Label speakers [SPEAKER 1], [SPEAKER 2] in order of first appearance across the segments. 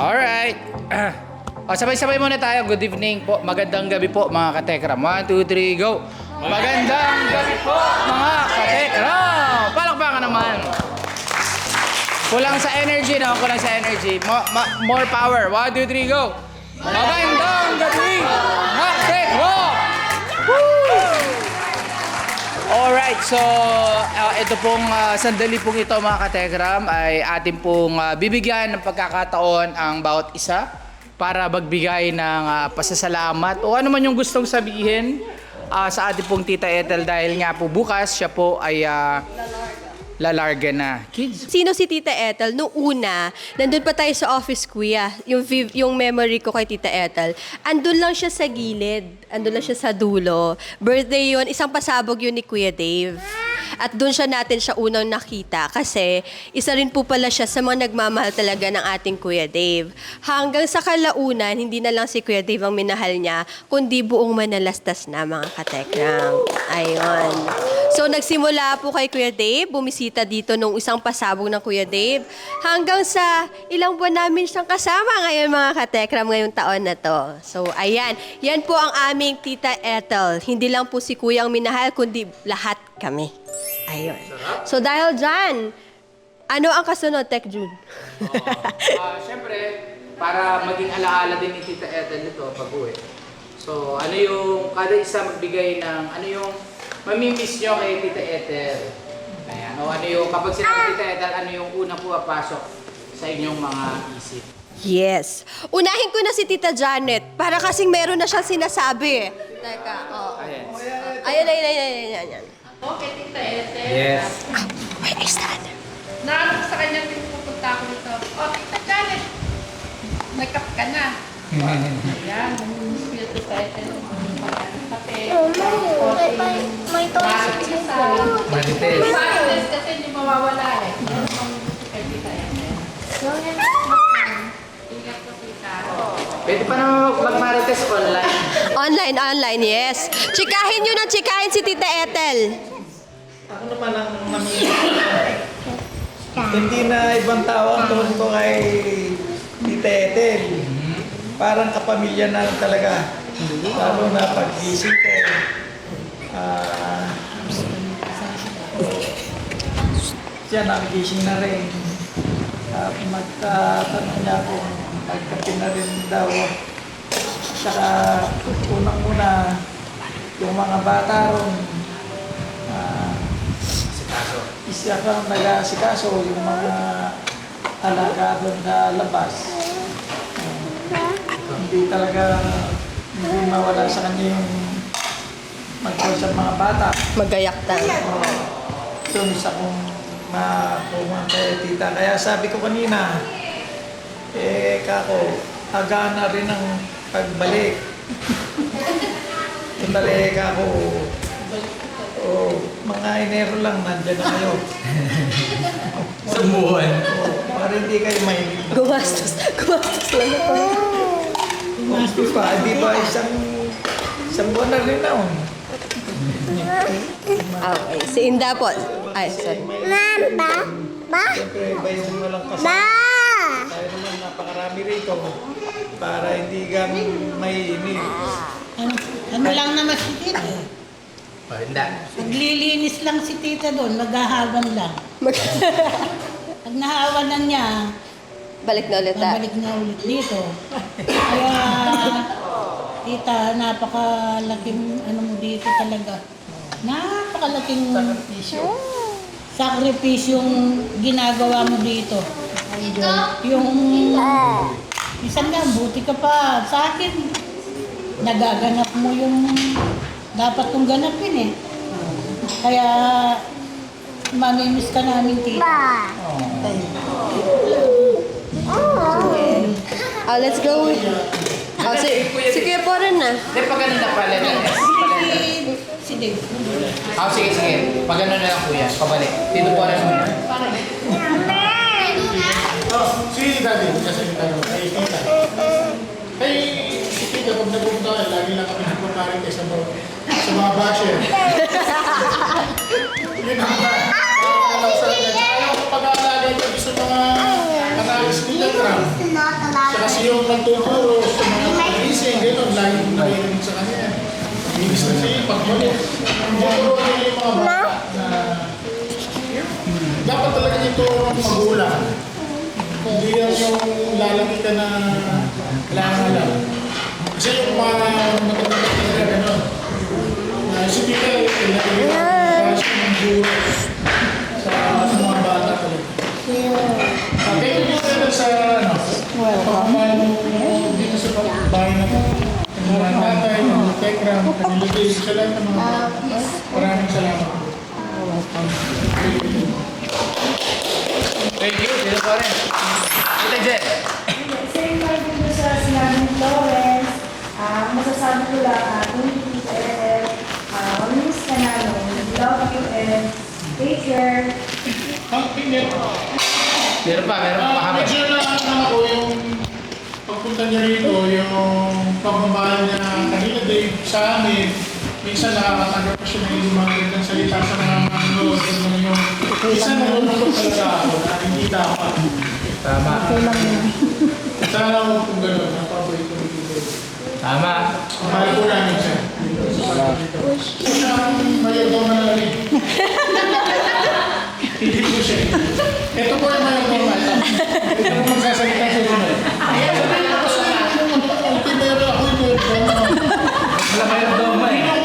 [SPEAKER 1] Alright. O, sabay-sabay muna tayo. Good evening po. Magandang gabi po, mga katekram. One, two, three, go. Magandang gabi po, mga katekram. Palakpakan naman. Kulang sa energy, no? Kulang sa energy. Mo- ma- more power. One, two, three, go. Magandang gabi, Alright, so uh, ito pong uh, sandali pong ito mga kategram ay atin pong uh, bibigyan ng pagkakataon ang bawat isa para magbigay ng uh, pasasalamat o ano man yung gustong sabihin uh, sa ating pong Tita Ethel dahil nga po bukas siya po ay uh, lalarga na. Kids,
[SPEAKER 2] Sino si Tita Ethel? Noong una, nandun pa tayo sa office, kuya. Yung, viv- yung memory ko kay Tita Ethel. Andun lang siya sa gilid. Andun lang siya sa dulo. Birthday yun. Isang pasabog yun ni Kuya Dave. At doon siya natin siya unang nakita kasi isa rin po pala siya sa mga nagmamahal talaga ng ating Kuya Dave. Hanggang sa kalaunan, hindi na lang si Kuya Dave ang minahal niya, kundi buong manalastas na mga katekram. Ayun. So nagsimula po kay Kuya Dave, bumisita dito nung isang pasabog ng Kuya Dave, hanggang sa ilang buwan namin siyang kasama ngayon mga katekram ngayong taon na to. So ayan, yan po ang aming Tita Ethel. Hindi lang po si Kuya ang minahal, kundi lahat kami. Ayun. So dahil dyan, ano ang kasunod, Tech June?
[SPEAKER 1] uh, syempre, para maging alaala din ni Tita Ethel nito pag uwi. So, ano yung, kada isa magbigay ng, ano yung mamimiss nyo kay Tita Ethel? Ayan. O ano yung, kapag sinabi Tita Ethel, ano yung unang pumapasok sa inyong mga isip?
[SPEAKER 2] Yes. Unahin ko na si Tita Janet para kasing meron na siyang sinasabi. Teka, oh.
[SPEAKER 1] Ayan.
[SPEAKER 2] Ayun, ayun, ayun, ayun, ayun, ayun.
[SPEAKER 3] Okay, Tita Ethel.
[SPEAKER 1] Yes.
[SPEAKER 2] Where is that?
[SPEAKER 3] Naano sa kanya din pupunta ako nito. Oh, Tita Janet. Nag-cup ka na. Ayan, namimiss ko yung Tita Ethel. Kape.
[SPEAKER 4] May
[SPEAKER 3] Bakit isa?
[SPEAKER 1] Marites.
[SPEAKER 3] Marites kasi hindi mawawala eh. Kay Tita Ethel. Ingat ko, Tita.
[SPEAKER 1] Pwede pa naman mag-marites online.
[SPEAKER 2] Online, online, yes. Chikahin nyo na chikahin si Tita Ethel.
[SPEAKER 5] Ako naman ang namimili. Hindi na ibang tao ang tuon ko kay Tita Ethel. Parang kapamilya na rin talaga. Lalo na pag-gising ko. Ah, siya nagising na rin. At magtatanong niya kung magkape na rin daw. Saka unang-una, yung mga bata ron, ah, isa kang nag-asikaso yung mga alaga doon sa labas. Ah, hindi talaga hindi mawala sa kanya yung magkaw sa mga bata.
[SPEAKER 2] Magayak tayo.
[SPEAKER 5] Doon sa kung makuha kay tita. Kaya sabi ko kanina, eh kako, agana rin ang pagbalik. Balik ako. Oh, mga Enero lang nandyan na kayo.
[SPEAKER 1] Sa buwan.
[SPEAKER 5] Oh, para hindi kayo may
[SPEAKER 2] Gumastos. Gumastos lang ako.
[SPEAKER 5] Di ba? Di ba isang isang buwan na rin na oh.
[SPEAKER 2] Okay, si Inda po. Ay, sorry.
[SPEAKER 4] Mamba? Ba?
[SPEAKER 5] Siyempre, bayan mo lang kasi.
[SPEAKER 4] Ba?
[SPEAKER 5] Napakarami rito para hindi ka may inip.
[SPEAKER 6] Ano, ano lang naman si tita.
[SPEAKER 1] O, hindi.
[SPEAKER 6] Naglilinis lang si tita doon, maghahawan lang.
[SPEAKER 2] Mag-
[SPEAKER 6] Pag nahawan na niya,
[SPEAKER 2] Balik na ulit ah.
[SPEAKER 6] babalik na ulit dito. Kaya, tita, napakalaking ano mo dito talaga. Napakalaking sakripisyong ginagawa mo dito. Yung, minsan nga, buti ka pa sa akin. Nagaganap mo yung dapat kong ganapin eh. Kaya, mamimiss ka namin, tita.
[SPEAKER 4] Ba?
[SPEAKER 2] Ah, let's go. Oh, si, si Kuya po rin na.
[SPEAKER 1] Hindi, pag ano na pala na.
[SPEAKER 6] Si, Dave.
[SPEAKER 1] Ah, sige, sige. Pag ano na lang kuya, pabalik. Dito po rin muna.
[SPEAKER 7] Si Daddy, kasi tayo, kay Tita. Kay si Tita, pag nagpunta, lagi lang kami nagpunta rin kayo sa mga, sa mga basher. Yun ang uh, sa kanya. Ayaw ko pag-aalaga niyo sa mga katalis ni Legram.
[SPEAKER 4] Sinotala
[SPEAKER 7] yung nagtuturo sa mga gising, gano'n, lagi kong naririnig sa kanya. Inis na siya, pagbalik. Tuturo niya yung mga bata na dapat talaga ituro ng magulang. Hindi yan yung lalaki ka na kailangan alam. Kasi yung mga magandang talaga gano'n. Uh, si Tita, ilagay para siya ng guro sa, sa mga bata talaga. Uh, kaya yung dito sa ano, pagmamahal mo dito sa bahay na mga tatay, ng Tekram, kanilagay sa lahat ng mga bata. Maraming salamat.
[SPEAKER 1] Thank you. Sino rin? Tita Jen.
[SPEAKER 8] Same lang din sa sinabi ni Florence. Ah, masasabi ko lang, ah, thank you, Ethel. Ah, mamiss ka namin. Love you and take care.
[SPEAKER 1] Meron pa, meron pa mahaba.
[SPEAKER 7] medyo na ano ako yung pagpunta niya rito, yung pagmamahal niya kanina Dave sa amin, minsan nakakatanggap pa siya ng yung mga gandang salita sa yung, minsan nalulungkot talaga ako na hindi dapat.
[SPEAKER 1] Tama.
[SPEAKER 7] Sana ako kung gano'n, napaboy ko Dave.
[SPEAKER 1] Tama.
[SPEAKER 7] Mahal ko namin siya. Ang mayagdaw na rin. Hindi ko siya. Ito po yung mayagdaw na. Ito. Ito ang magsasalita sa sunod. Sabihin ko sa inyo, okay, meron ako yung mayagdaw na.
[SPEAKER 1] Wala daw eh.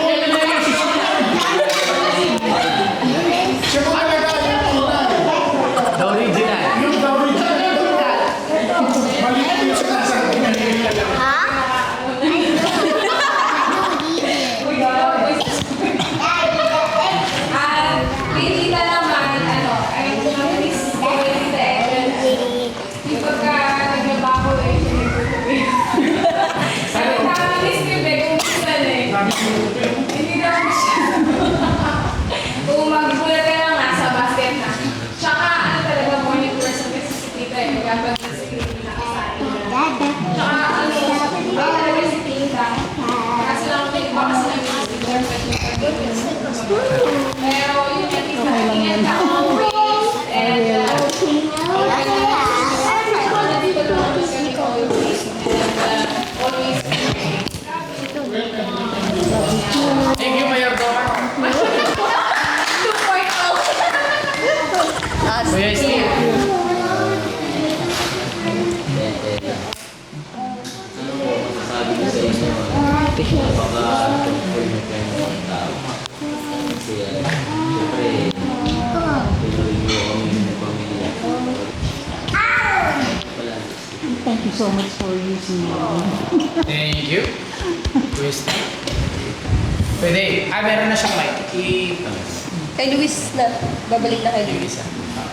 [SPEAKER 3] Na.
[SPEAKER 2] Babalik na kay
[SPEAKER 1] Yung
[SPEAKER 2] Luis.
[SPEAKER 1] isa.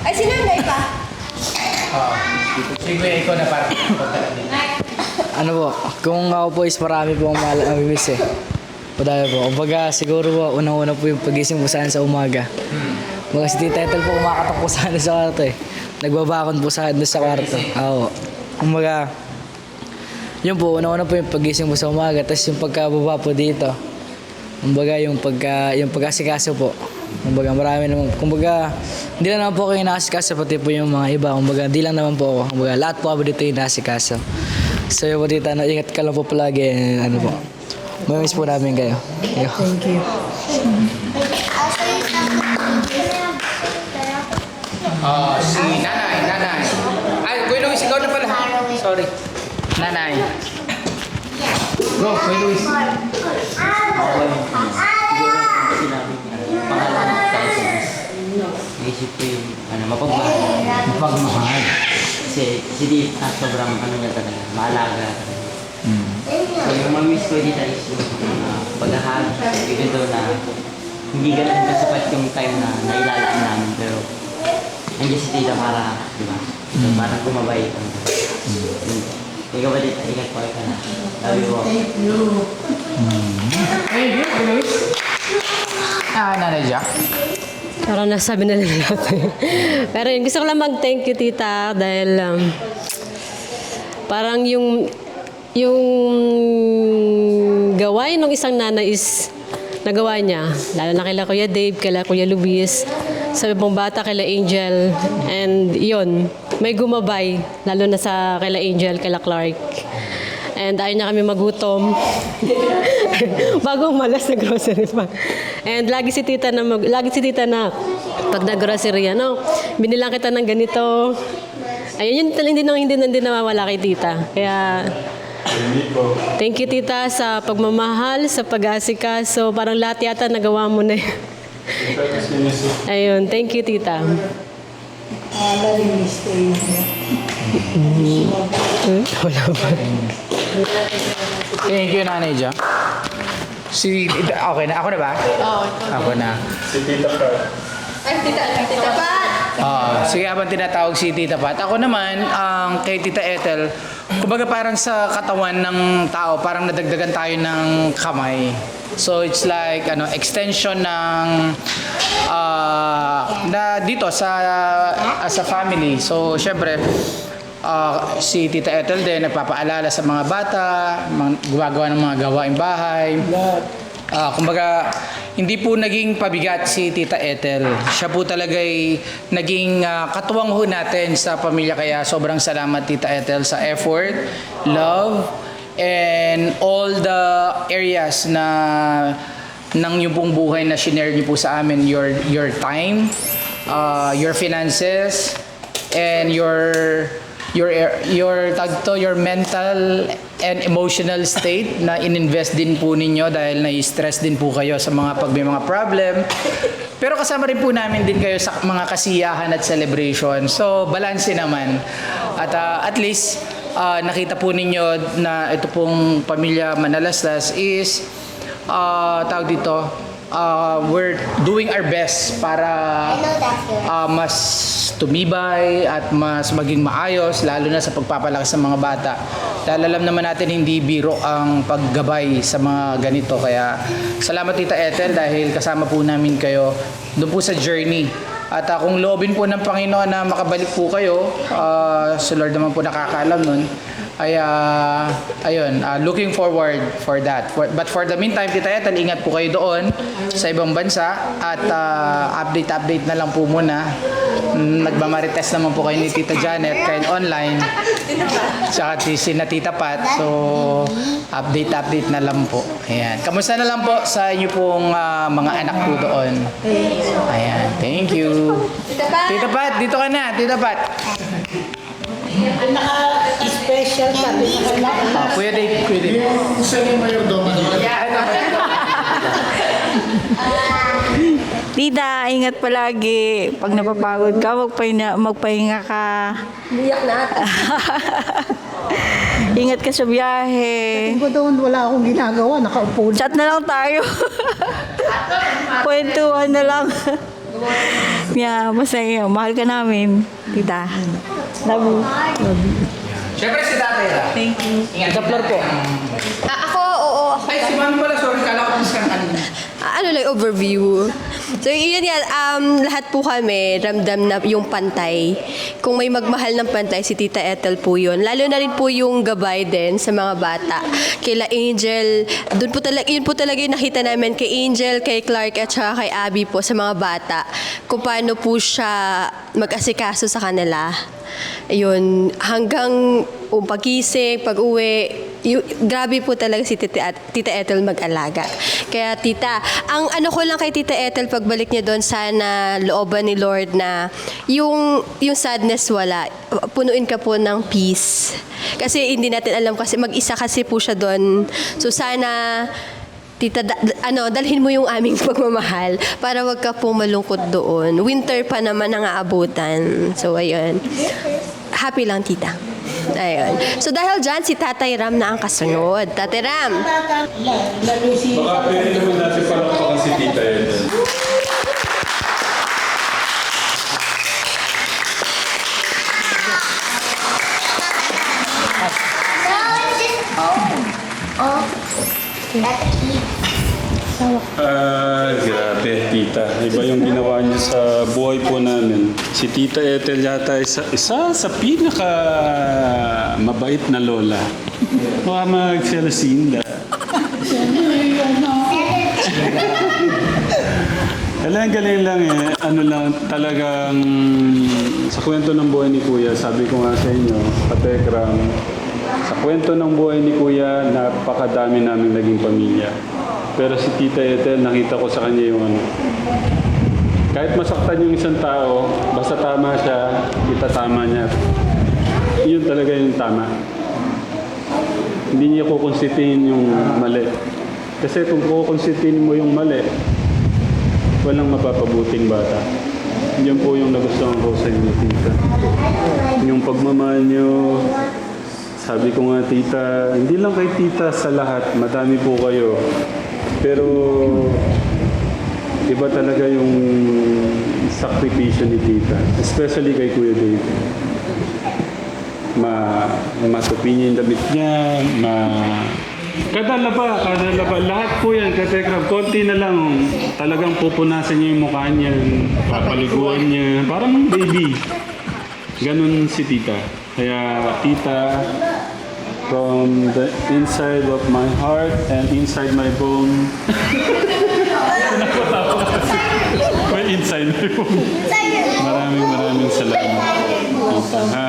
[SPEAKER 2] Ay, si nanay pa.
[SPEAKER 1] Oo. Sige, kuya, ikaw na parang dito.
[SPEAKER 9] Ano po, kung ako po is marami po ang mahal namimiss eh. Padami po. Kumbaga siguro po, unang-una po yung pagising po sana sa umaga. Mga si Tita Ethel po kumakatok po sana sa kwarto eh. Nagbabakon po sa doon sa kwarto. Oo. Kumbaga, yun po, una-una po yung pagising po sa umaga. Tapos yung pagkababa po dito. Kumbaga yung pagka, yung pagkasikaso po. Kumbaga marami naman. Kumbaga, hindi lang naman po ako yung pati po yung mga iba. Kumbaga, hindi lang naman po ako. Kumbaga, lahat po ako dito yung. So yung po dito, ano, ingat ka lang po palagi. eh, Ano po. Mamimiss po namin kayo. Thank you.
[SPEAKER 1] Ah, si nanay, nanay. Ay, Kuya Luis, ikaw na pala. Sorry. Nanay. Go, Kuya Luis.
[SPEAKER 10] Sinabi tayo sa Diyos. Naisip ko yung, ano, mapagmahal.
[SPEAKER 1] Pagmahal.
[SPEAKER 10] Kasi si Dita, sobrang ano niya talaga, maalaga talaga. So yung mamiss ko dito is yung uh, paghahag, even though na hindi ganun kasapat yung time na nailalaan namin, pero nandiyan si Tita para, di ba? So, parang gumabay. Mm. Ikaw ba dito? Ingat po ka na. Love you all.
[SPEAKER 1] Thank you, Kuya Luis. Ah, nanay Jack.
[SPEAKER 11] Parang nasabi na lang natin. Pero yun, gusto ko lang mag-thank you, tita, dahil um, parang yung yung gawain ng isang nanay is nagawa niya. Lalo na kila Kuya Dave, kila Kuya Luis. sa ibang bata kila Angel. And yun, may gumabay, lalo na sa kila Angel, kila Clark. And ayaw niya kami magutom. Bago umalas na grocery pa. And lagi si tita na mag, lagi si tita na pag nag-grocery, ano, binilang kita ng ganito. Ayun, yun talaga hindi hindi na hindi nawawala kay tita. Kaya Thank you tita sa pagmamahal, sa pag-asikaso. Parang lahat yata nagawa mo na. yun. Ayun, thank you tita. Wala pa.
[SPEAKER 1] Thank you, Nanay Ja. Si, okay na, ako na ba? Oo, Ako na.
[SPEAKER 2] Ay, tita, tita Pat!
[SPEAKER 1] Ah, sige, habang tinatawag si Tita Pat. Ako naman, ang kay Tita Ethel, kumbaga parang sa katawan ng tao, parang nadagdagan tayo ng kamay. So it's like ano extension ng ah, na dito sa as a family. So syempre ah, si Tita Ethel din nagpapaalala sa mga bata, mga, gumagawa ng mga gawaing bahay. Ah, kumbaga, hindi po naging pabigat si Tita Ethel. Siya po talaga'y naging ah, katuwang ho natin sa pamilya. Kaya sobrang salamat Tita Ethel sa effort, love, and all the areas na ng yung pong buhay na shinare niyo po sa amin. Your, your time, ah, your finances, and your your your tag to your mental and emotional state na ininvest din po ninyo dahil na-stress din po kayo sa mga pag may mga problem. Pero kasama rin po namin din kayo sa mga kasiyahan at celebration. So, balanse naman. At ah, at least ah, nakita po ninyo na ito pong pamilya Manalastas is ah tawag dito ah, we're doing our best para ah, mas tumibay at mas maging maayos lalo na sa pagpapalakas ng mga bata. Dahil alam naman natin hindi biro ang paggabay sa mga ganito. Kaya salamat Tita Ethel dahil kasama po namin kayo doon po sa journey. At ah, kung loobin po ng Panginoon na makabalik po kayo, ah, si Lord naman po nakakaalam nun, ay ah, ayun, ah, looking forward for that. For- but for the meantime, Tita Ethel, ingat po kayo doon sa ibang bansa at ah, update-update na lang po muna. Mm, Nagmamarites naman po kayo ni Tita Janet kahit online. Tsaka si si na Tita Pat. So, update-update na lang po. Ayan. Kamusta na lang po sa inyo pong ah, mga anak po doon? Ayan. Thank you.
[SPEAKER 2] Tita Pat,
[SPEAKER 1] dito ka na. Tita Pat.
[SPEAKER 6] Pinaka-special ka, pinaka
[SPEAKER 1] Ah, Kuya Dave, Kuya Dave.
[SPEAKER 7] Yung isa yung mayordomo doon.
[SPEAKER 12] Tita, ingat palagi. Pag napapagod ka, magpahinga, magpahinga ka.
[SPEAKER 2] Biyak na ata.
[SPEAKER 12] ingat ka sa biyahe.
[SPEAKER 6] ko doon, wala akong ginagawa, nakaupo
[SPEAKER 12] Chat na lang tayo. Kwentuhan na lang. yeah, masaya. Mahal ka namin, tita. Love you.
[SPEAKER 1] Siyempre si tatay lang. Thank you. Ingat. Tita Flor po.
[SPEAKER 2] Ah, ako, oo. Ako.
[SPEAKER 1] Ay, si Mami pala. Sorry, kala ko miss ka kanina.
[SPEAKER 2] Ano lang, overview. So, yun yan, um, lahat po kami, ramdam na yung pantay. Kung may magmahal ng pantay, si Tita Ethel po yun. Lalo na rin po yung gabay din sa mga bata. Kila Angel, doon po talaga, yun po talaga yung nakita namin kay Angel, kay Clark, at saka kay Abby po sa mga bata. Kung paano po siya mag-asikaso sa kanila. Ayun, hanggang um, pag-uwi, yu- grabe po talaga si Tita, Tita Ethel mag-alaga. Kaya tita, ang ano ko lang kay Tita Ethel pagbalik niya doon, sana looban ni Lord na yung, yung sadness wala. Punuin ka po ng peace. Kasi hindi natin alam kasi mag-isa kasi po siya doon. So sana Tita, da- ano, dalhin mo yung aming pagmamahal para wag ka po malungkot doon. Winter pa naman ang aabutan. So, ayun. Happy lang, tita. Ayun. So, dahil dyan, si Tatay Ram na ang kasunod. Tatay Ram.
[SPEAKER 13] Baka pwede naman natin palakpakan si Tita Eden. Ah, grabe, tita. Iba yung ginawa niyo sa buhay po namin. Si Tita Ethel yata isa, isa sa pinaka mabait na lola. Baka mag-Celestinda. Alam, galing lang eh. Ano lang, talagang sa kwento ng buhay ni Kuya, sabi ko nga sa inyo, Katekram, sa kwento ng buhay ni Kuya, napakadami namin naging pamilya. Pero si Tita Ethel, nakita ko sa kanya yung ano. Kahit masaktan yung isang tao, basta tama siya, itatama niya. Yun talaga yung tama. Hindi niya kukonsitin yung mali. Kasi kung kukonsitin mo yung mali, walang mapapabuting bata. Yun po yung nagustuhan ko sa inyo, tita. Yung pagmamahal nyo, sabi ko nga, tita, hindi lang kay tita sa lahat, madami po kayo. Pero, iba talaga yung sakripisyo ni tita, especially kay Kuya Dave. Ma, matupi niya yung damit niya, ma, Kadala pa, kadala pa. Lahat po yan, katekrab. Konti na lang. Talagang pupunasan niya yung mukha niya. Papaliguan niya. Parang baby. Ganun si tita. Kaya tita, from the inside of my heart and inside my bone. Inside bone. Maraming maraming salamat. Ha?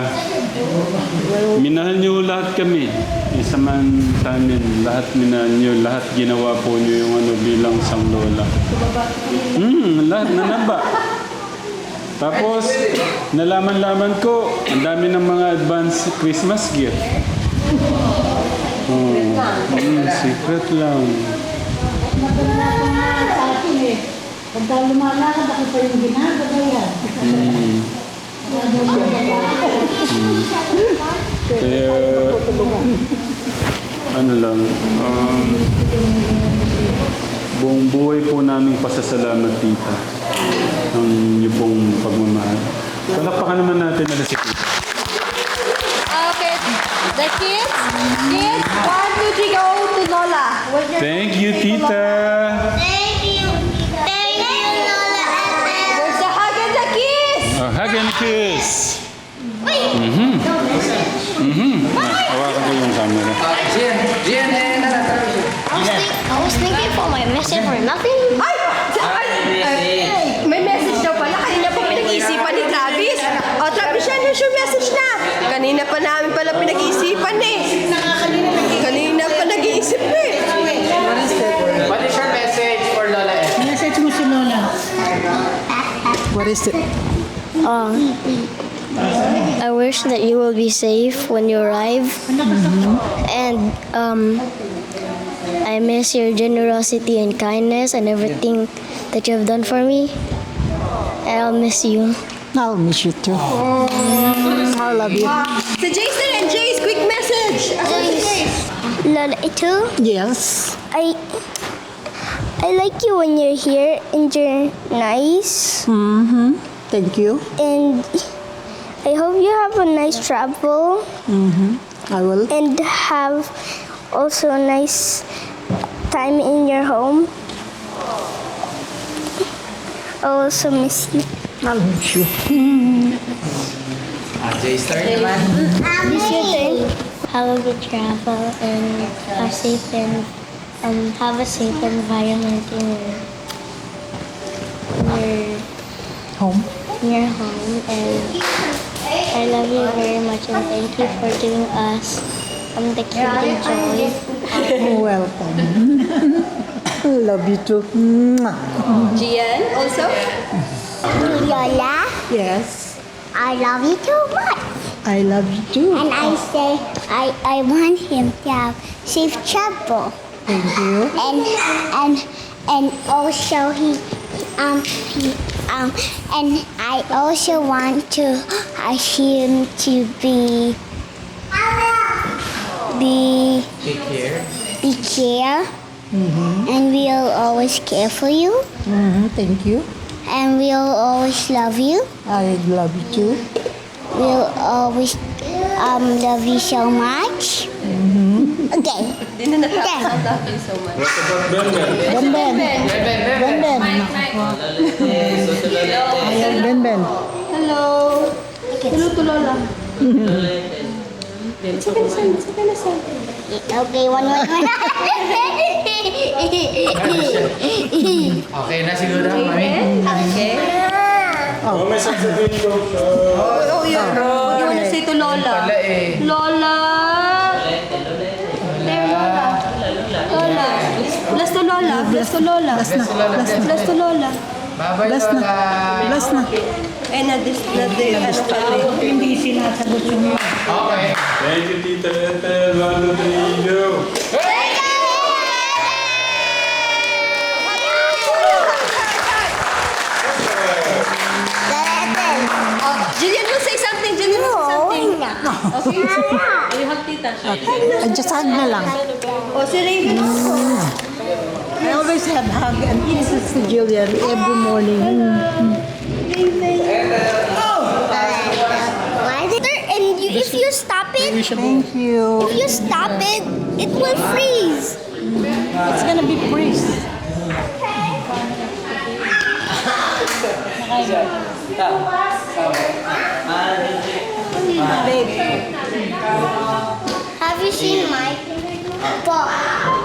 [SPEAKER 13] Minahal niyo lahat kami. Isa man sa amin, lahat minahal niyo, lahat ginawa po niyo yung ano bilang sang lola. Hmm, lahat nanaba. Tapos, nalaman-laman ko, ang dami ng mga advance Christmas gift. Oh, hmm, secret lang.
[SPEAKER 6] Pagka lumalakad ako pa yung ginagawa yan.
[SPEAKER 13] Hmm. Kaya, ano lang, um, buong buhay po namin pasasalamat tita ang niyo pong pagmamahal. Palakpakan naman natin na si tita.
[SPEAKER 2] Okay, the kids, kids, one, two, three, go to Lola.
[SPEAKER 13] Thank you, tita.
[SPEAKER 1] What is
[SPEAKER 12] it?
[SPEAKER 4] Um, I wish that you will be safe when you arrive. And um, I miss your generosity and kindness and everything that you have done for me. And I'll miss you.
[SPEAKER 12] I'll miss you too. I love you.
[SPEAKER 2] Sa Jason and Jace, quick message. Ako si Jace.
[SPEAKER 4] Lola, ito,
[SPEAKER 12] Yes.
[SPEAKER 4] I I like you when you're here and you're nice.
[SPEAKER 12] Mm-hmm. Thank you.
[SPEAKER 4] And I hope you have a nice travel
[SPEAKER 12] Mm-hmm. I will.
[SPEAKER 4] and have also a nice time in your home. I also miss you.
[SPEAKER 12] I'll miss you.
[SPEAKER 1] Jay's turn.
[SPEAKER 4] Miss your turn. Have a good travel and have safe and um, have a safe environment in your, in your
[SPEAKER 12] Home.
[SPEAKER 4] in your home and I love you very much and thank you for giving us um, the cutie joy.
[SPEAKER 12] Welcome. love you too. Mwah.
[SPEAKER 2] Gian, also?
[SPEAKER 4] Lola,
[SPEAKER 12] Yes.
[SPEAKER 4] I love you too much.
[SPEAKER 12] I love you too.
[SPEAKER 4] And I say I, I want him to have safe travel.
[SPEAKER 12] Thank you.
[SPEAKER 4] And and and also he um he um and I also want to uh, him to be be
[SPEAKER 1] Take care.
[SPEAKER 4] be care Mhm. and we'll always care for you
[SPEAKER 12] Mm-hmm. Thank you.
[SPEAKER 4] and we'll always love you.
[SPEAKER 12] I love you too.
[SPEAKER 4] We'll always um love you so much. Okay.
[SPEAKER 2] Di na natapos ang love you so much.
[SPEAKER 12] Ben Ben. Ben Ben. Ayan, Ben Ben.
[SPEAKER 2] Hello. Hello to Lola. Sa kanasan, sa kanasan.
[SPEAKER 4] Okay, one, one, one.
[SPEAKER 1] Okay na siguro, mami?
[SPEAKER 2] Okay.
[SPEAKER 7] Oh, may sasabihin ko.
[SPEAKER 2] Oh, oh, yun. Say to Lola?
[SPEAKER 1] Eh.
[SPEAKER 2] Lola! Bless to Lola. Bless to Lola.
[SPEAKER 1] Bless to Lola, bless.
[SPEAKER 2] Bless to Lola.
[SPEAKER 1] Bye-bye, Lola.
[SPEAKER 12] Bless na.
[SPEAKER 2] Eh, na this, na the, ano pala eh.
[SPEAKER 6] Hindi sinasagot yung
[SPEAKER 1] Okay.
[SPEAKER 13] Thank you, Tita Ethel. One, two, three, go.
[SPEAKER 2] Oh, Jillian will say something. Jillian will say something. Okay. You have tita.
[SPEAKER 12] Just hug na lang.
[SPEAKER 2] Oh, si Raven also.
[SPEAKER 12] I always have hug and kisses to Julian every morning.
[SPEAKER 4] And you, if you stop it,
[SPEAKER 12] Thank you.
[SPEAKER 4] if you stop it, it will freeze.
[SPEAKER 12] It's gonna be freeze.
[SPEAKER 4] Have you seen my book?